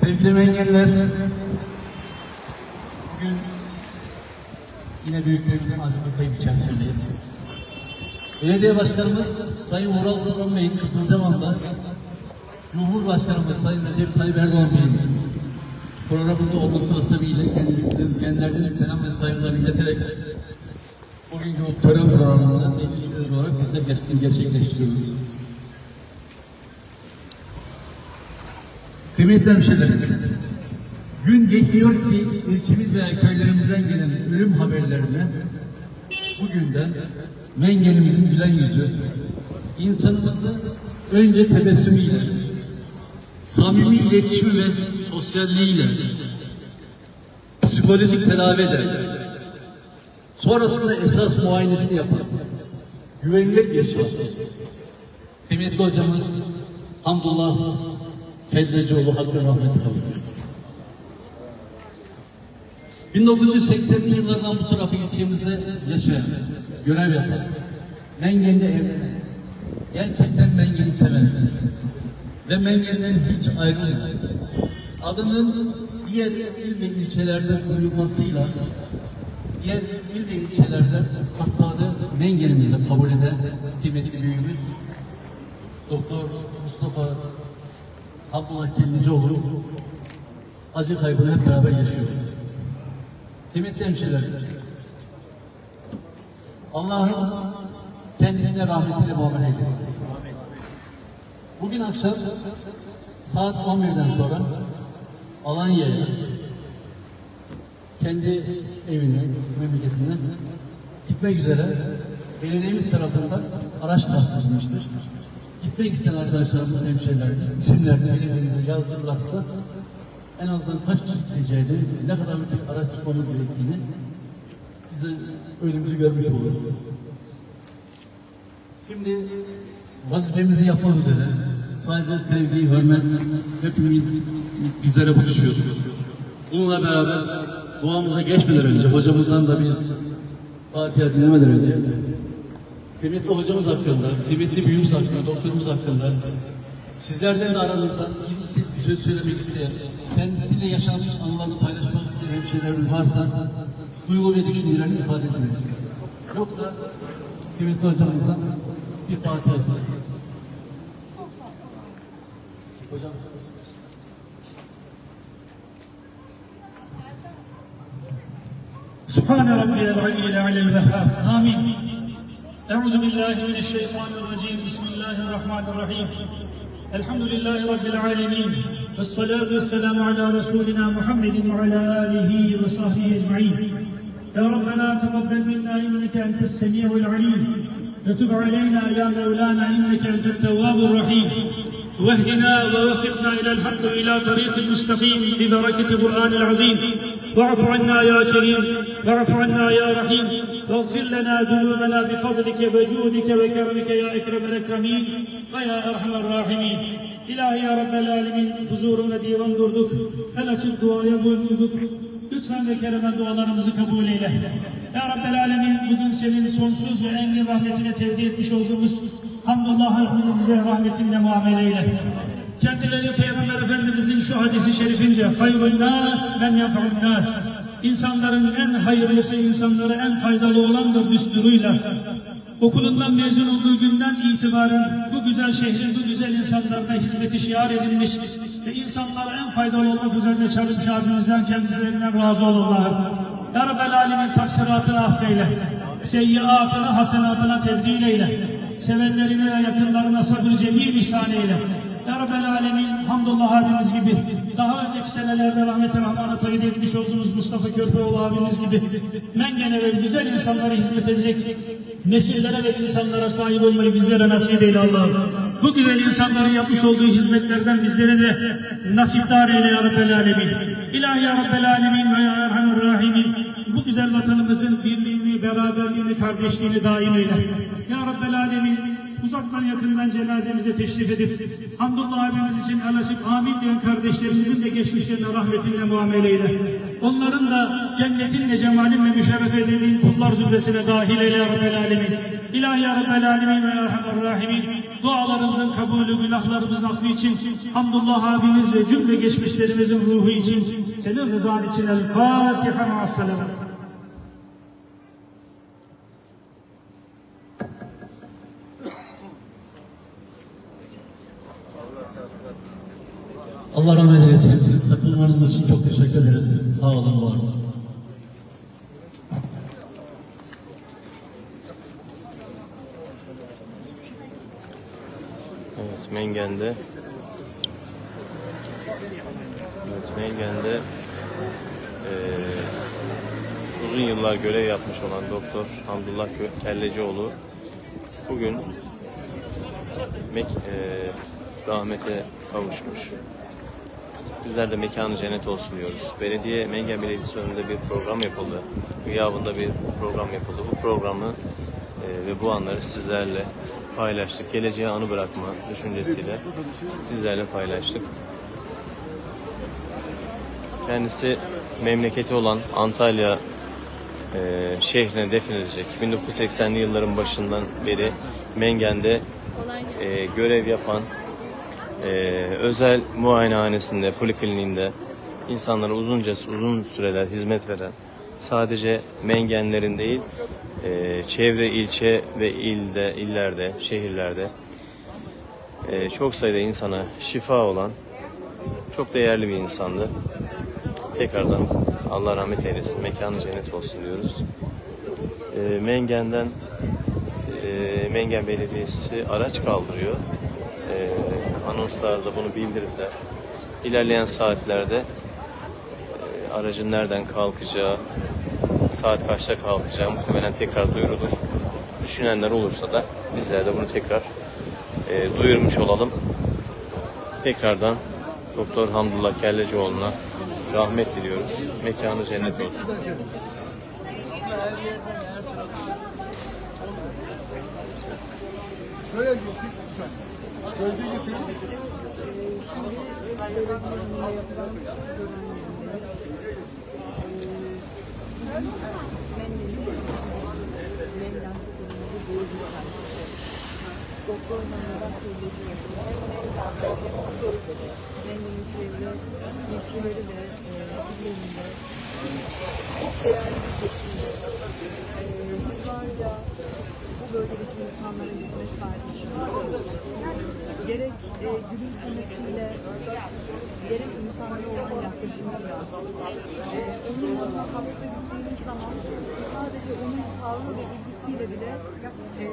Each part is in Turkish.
Sevgili mengenler, bugün yine büyük bir acı bir kayıp içerisindeyiz. Belediye Başkanımız Sayın Vural Turan Bey'in Kızılcahamam'da Cumhurbaşkanımız Sayın Recep Tayyip Erdoğan Bey'in programında olması hasebiyle kendisinin kendilerine selam ve saygılar ileterek bugünkü bu tören programında bir olarak biz de ger- gerçekleştiriyoruz. Kıymetli hemşehrilerim, gün geçmiyor ki ilçemiz veya köylerimizden gelen ölüm haberlerine bugünden mengenimizin gülen yüzü, insanımızın önce tebessümüyle, samimi iletişimi ve sosyalliğiyle, psikolojik tedavi eden, sonrasında esas muayenesini yapan, güvenilir şahsiyet. Kıymetli hocamız Hamdullah Fedlecioğlu Hakkı Rahmet kavuşmuştur. 1980'li yıllardan bu tarafa ilçemizde yaşayan, görev yapan, Mengen'de evlenen, gerçekten Mengen'i seven. Ve Mengen'den hiç ayrılmayan, adının diğer il ve ilçelerde duyulmasıyla diğer il ve ilçelerde hastalığı Mengen'imizde kabul eden kıymetli büyüğümüz Doktor Mustafa Abdullah Kendicioğlu acı kaybını hep beraber yaşıyoruz. Kıymetli hemşehrilerimiz, Allah'ın kendisine rahmetiyle muamele eylesin. Bugün akşam saat 11'den sonra Alanya'ya kendi evine, memleketine gitmek üzere belediyemiz tarafından araç edilmiştir. Gitmek isteyen arkadaşlarımız, hemşehrilerimiz isimlerini belediyemize yazdırırlarsa en azından kaç kişi gideceğini, ne kadar bir araç tutmamız gerektiğini bize önümüzü görmüş oluruz. Şimdi vazifemizi yapmak üzere sadece sevgi, hürmet hepimiz bizlere bu düşüyor. Bununla beraber duamıza geçmeden önce hocamızdan da bir Fatiha dinlemeden önce kıymetli hocamız hakkında, kıymetli büyüğümüz hakkında, doktorumuz hakkında sizlerden de aranızda bir söz söylemek isteyen, kendisiyle yaşanmış anılarını paylaşmak isteyen hemşehrilerimiz varsa duygu ve düşüncelerini ifade edin. Yoksa kıymetli hocamızdan bir fatiha istedim. Hocam. Subhan Rabbiyel Aliyyil Aleyhi ve Amin. أعوذ بالله من الشيطان الرجيم. بسم الله الرحمن الرحيم. الحمد لله رب العالمين والصلاة والسلام على رسولنا محمد وعلى آله وصحبه أجمعين. يا ربنا تقبل منا إنك أنت السميع العليم. وتب علينا يا مولانا إنك أنت التواب الرحيم. واهدنا ووفقنا إلى الحق وإلى طريق المستقيم ببركة القرآن العظيم. واعف عنا يا كريم واعف عنا يا رحيم. واغفر لنا ذنوبنا بفضلك وجودك وكرمك يا أكرم الأكرمين ويا أرحم الراحمين İlahi ya Rabbel Alemin huzuruna divan durduk. El açık duaya bulduk. Lütfen ve keremen dualarımızı kabul eyle. Ya Rabbel Alemin bugün senin sonsuz ve engin rahmetine tevdi etmiş olduğumuz Hamdullah bize rahmetinle muamele eyle. Kendileri Peygamber Efendimizin şu hadisi şerifince hayrun nas men yap'un nas. İnsanların en hayırlısı insanlara en faydalı olandır düsturuyla. Okulundan mezun olduğu günden itibaren bu güzel şehrin bu güzel insanlarına hizmeti şiar edilmiş ve insanlara en faydalı olmak üzerine çalışmış abimizden kendilerinden razı ol Allah'ım. Ya Rabbel Alemin taksiratını affeyle. Seyyiatını hasenatına tebdil eyle. Sevenlerine ve yakınlarına sabır cemil ihsan eyle. Ya Rabbel Alemin hamdullah abimiz gibi daha önceki senelerde rahmeti rahmana tayyid etmiş olduğumuz Mustafa Körpeoğlu abimiz gibi mengene ve güzel insanlara hizmet edecek nesillere ve insanlara sahip olmayı bizlere nasip eyle Allah'ım. Bu güzel insanların yapmış olduğu hizmetlerden bizlere de nasipdar eyle ya Rabbel Alemin. İlahi ya Rabbel Alemin ve ya Erhamur Rahimin. Bu güzel vatanımızın birliğini, beraberliğini, kardeşliğini daim eyle. Ya Rabbel Alemin uzaktan yakından cenazemize teşrif edip Hamdullah abimiz için el açıp amin diyen kardeşlerimizin de geçmişlerine rahmetinle muamele eyle. Onların da cennetinle, cemalinle müşerref edildiğin kullar zümresine dahil eyle ya Rabbel Alemin. İlahi ya Rabbel Alemin ve Erhamer Rahimin. Dualarımızın kabulü, günahlarımızın affı için, Hamdullah abimiz ve cümle geçmişlerimizin ruhu için, senin rızan için El Fatiha ma'as-selam. Allah rahmet eylesin. Katılmanız için çok teşekkür ederiz. Sağ olun, var olun. Evet, Mengen'de Evet, Mengen'de eee, uzun yıllar görev yapmış olan Doktor Hamdullah Kellecioğlu bugün mek eee, rahmete kavuşmuş. Bizler de mekanı cennet olsun diyoruz. Belediye, Mengen Belediyesi önünde bir program yapıldı. Gıyabında bir program yapıldı. Bu programı e, ve bu anları sizlerle paylaştık. Geleceğe anı bırakma düşüncesiyle sizlerle paylaştık. Kendisi memleketi olan Antalya e, şehrine defnedilecek. 1980'li yılların başından beri Mengen'de e, görev yapan e, özel muayenehanesinde, polikliniğinde insanlara uzunca uzun süreler hizmet veren sadece Mengenlerin değil e, çevre ilçe ve ilde, illerde, şehirlerde e, çok sayıda insana şifa olan çok değerli bir insandı. Tekrardan Allah rahmet eylesin, mekanı cennet olsun diyoruz. E, Mengen'den e, Mengen Belediyesi araç kaldırıyor. Anonslarda bunu bildirdiler. İlerleyen saatlerde e, aracın nereden kalkacağı, saat kaçta kalkacağı muhtemelen tekrar duyurulur. Düşünenler olursa da bizler de bunu tekrar e, duyurmuş olalım. Tekrardan Doktor Hamdullah Kellecioğlu'na rahmet diliyoruz. Mekanı cennet olsun. Şimdi belediyenin yapılan törenlerindeyiz. Bugün Mendel için önemli bir doğru. Doktor Mehmet Türleci Mendel'in çevre ilçeleri ve e, illerinde çok değerli bir geçimde. Yıllarca bu bölgedeki insanlara hizmet verdi. Şimdi e, gülümsemesiyle, gerek insanlara olan yaklaşımıyla, e, onun yanına hasta gittiğimiz zaman sadece onun tavrı ve ilgisiyle bile e,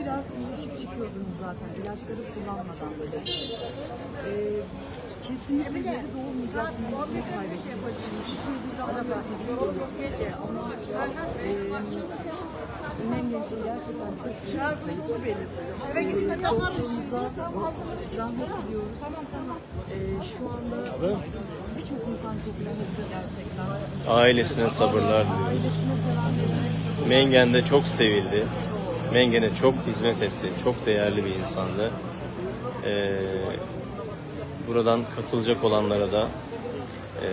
biraz iyileşip çıkıyordunuz zaten ilaçları kullanmadan bile. E, kesinlikle geri doğmayacak bir. İsmi burada anlatsız biliyoruz. E, ama e, Mengen için gerçekten çok büyük kayıp. Ee, Doktorumuza rahmet diliyoruz. Ee, şu anda birçok insan çok üzüldü gerçekten. Ailesine sabırlar diliyoruz. Ailesine sevenlerine sabır. Mengen'de çok sevildi. Mengen'e çok hizmet etti. Çok değerli bir insandı. Ee, buradan katılacak olanlara da e,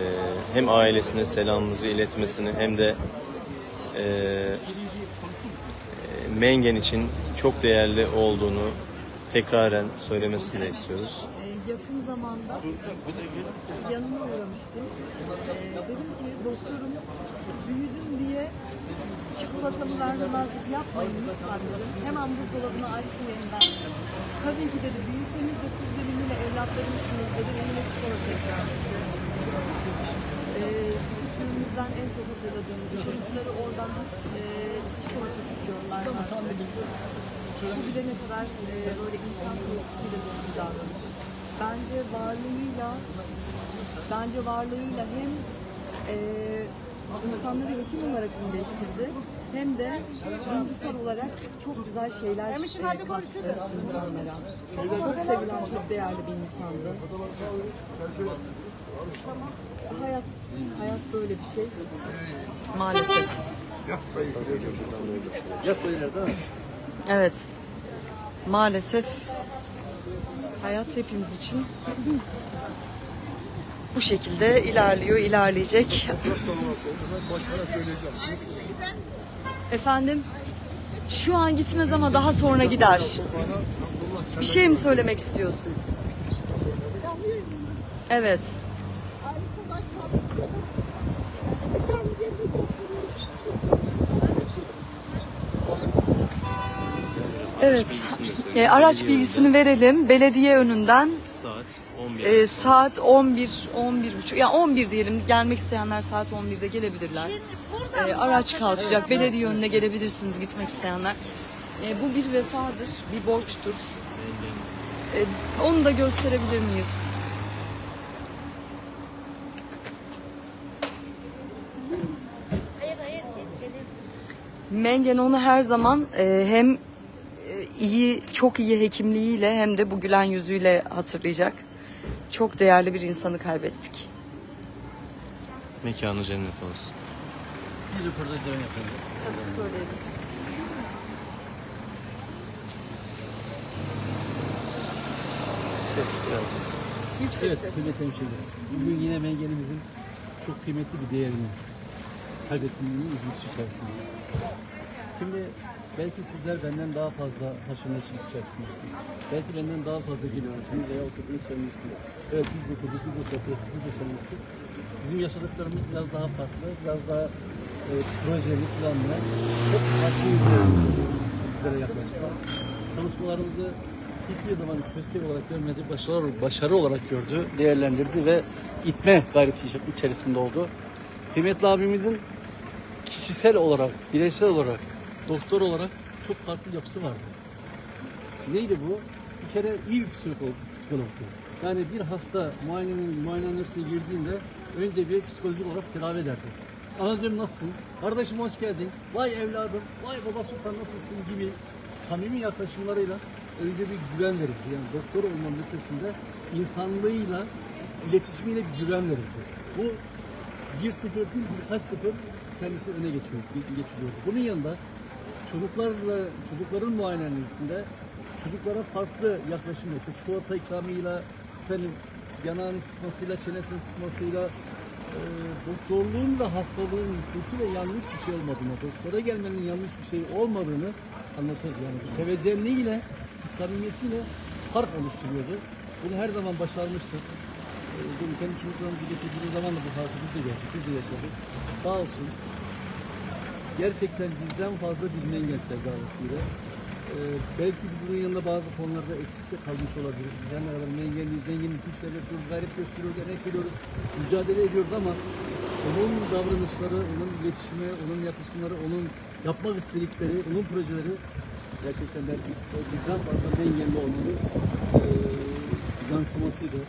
hem ailesine selamımızı iletmesini hem de e, Mengen için çok değerli olduğunu tekraren söylemesini de istiyoruz. Ee, yakın zamanda yanına uğramıştım. Ee, dedim ki doktorum büyüdüm diye çikolatamı vermemezlik yapmayın lütfen dedim. Hemen buzdolabını açtı yeniden. Tabii ki dedi büyüseniz de siz benim yine evlatlarımsınız dedi. Elime çikolata ikram. Ee, küçüklüğümüzden en çok hatırladığımız çocukları oradan hiç e, çikolatasız göndermezdi. Bu bile ne kadar e, böyle insan sevgisiyle dolu bir davranış. Bence varlığıyla, bence varlığıyla hem e, insanları hekim olarak iyileştirdi hem de duygusal olarak çok güzel şeyler e, kattı insanlara. Çok sevilen, çok değerli bir insandı. Hayat, hayat böyle bir şey. Maalesef. Evet. Maalesef hayat hepimiz için bu şekilde ilerliyor, ilerleyecek. Efendim? Şu an gitmez ama daha sonra gider. Bir şey mi söylemek istiyorsun? Evet. Evet. bilgisini. E, araç Belediye bilgisini verelim. Belediye önünden Saat 11. e, saat 11 11 buçuk. Ya 11 diyelim. Gelmek isteyenler saat 11'de gelebilirler. E, araç kalkacak. Belediye önüne gelebilirsiniz gitmek isteyenler. E, bu bir vefadır, bir borçtur. E, onu da gösterebilir miyiz? Mengen onu her zaman e, hem iyi, çok iyi hekimliğiyle hem de bu gülen yüzüyle hatırlayacak. Çok değerli bir insanı kaybettik. Mekanı cennet olsun. Bir röportaj daha yapalım. Tabii söyleyebiliriz. Ses birazcık. Yüksek Evet, ses. hemşehrilerim. Bugün yine mengenimizin çok kıymetli bir değerini kaybettiğinin üzüntüsü içerisindeyiz. Şimdi belki sizler benden daha fazla neşir içerisindesiniz. Belki benden daha fazla geliyorsunuz veya oturdunuz söylemişsiniz. Evet biz de oturduk, biz de sohbet biz de söylemiştik. Bizim yaşadıklarımız biraz daha farklı, biraz daha e, projeli, planlı, çok farklı bizlere yaklaştılar. Çalışmalarımızı hiçbir zaman köstek olarak görmedi, başarı, başarı olarak gördü, değerlendirdi ve itme gayreti içerisinde oldu. Kıymetli abimizin kişisel olarak, bireysel olarak, doktor olarak çok farklı yapısı vardı. Neydi bu? Bir kere iyi bir psikolog, psikologtu. Yani bir hasta muayenenin muayenehanesine girdiğinde önce bir psikolojik olarak tedavi ederdi. Anacığım nasılsın? Kardeşim hoş geldin. Vay evladım, vay baba sultan nasılsın gibi samimi yaklaşımlarıyla önce bir güven verirdi. Yani doktor olmanın ötesinde insanlığıyla, iletişimiyle bir güven verirdi. Bu bir sıfır değil birkaç sıfır kendisi öne geçiyor, geçiriyordu. Bunun yanında çocuklarla çocukların muayenehanesinde çocuklara farklı yaklaşımla, işte çikolata ikramıyla, efendim yanağını sıkmasıyla, çenesini sıkmasıyla e, doktorluğun ve hastalığın kötü ve yanlış bir şey olmadığını, doktora gelmenin yanlış bir şey olmadığını anlatır. Yani sevecenliğiyle, samimiyetiyle fark oluşturuyordu. Bunu her zaman başarmıştır. E, kendi çocuklarımızı getirdiğimiz zaman da bu farkı biz de gördük, biz de yaşadık. Sağ olsun gerçekten bizden fazla bir mengen sevdalısıydı. Ee, belki biz bunun yanında bazı konularda eksik de kalmış olabilir. Biz her ne kadar mengenliyiz, mengenli işler yapıyoruz, gayret gösteriyoruz, emek veriyoruz, mücadele ediyoruz ama onun davranışları, onun iletişimi, onun yaklaşımları, onun yapmak istedikleri, onun projeleri gerçekten belki bizden fazla mengenli olmanın e, yansımasıydı.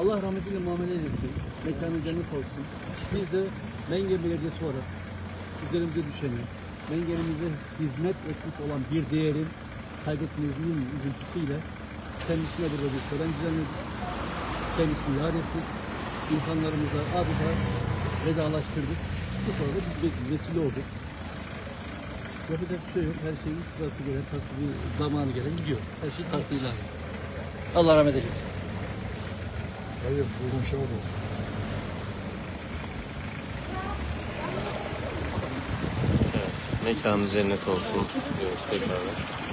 Allah rahmetiyle muamele eylesin. Mekanı cennet olsun. Biz de Mengen Belediyesi olarak üzerimize düşeni, mengenimize hizmet etmiş olan bir değerin kaybetmemizin üzüntüsüyle kendisine burada bir tören düzenledik. Kendisini yad ettik. İnsanlarımıza adeta vedalaştırdık. Bu konuda biz de vesile olduk. Yapacak bir şey yok. Her şeyin sırası gelen, takdiri zamanı gelen gidiyor. Her şey takdirle. Allah rahmet eylesin. Hayır, buyurun şahit olsun. Mekanı cennet olsun diyoruz tekrar.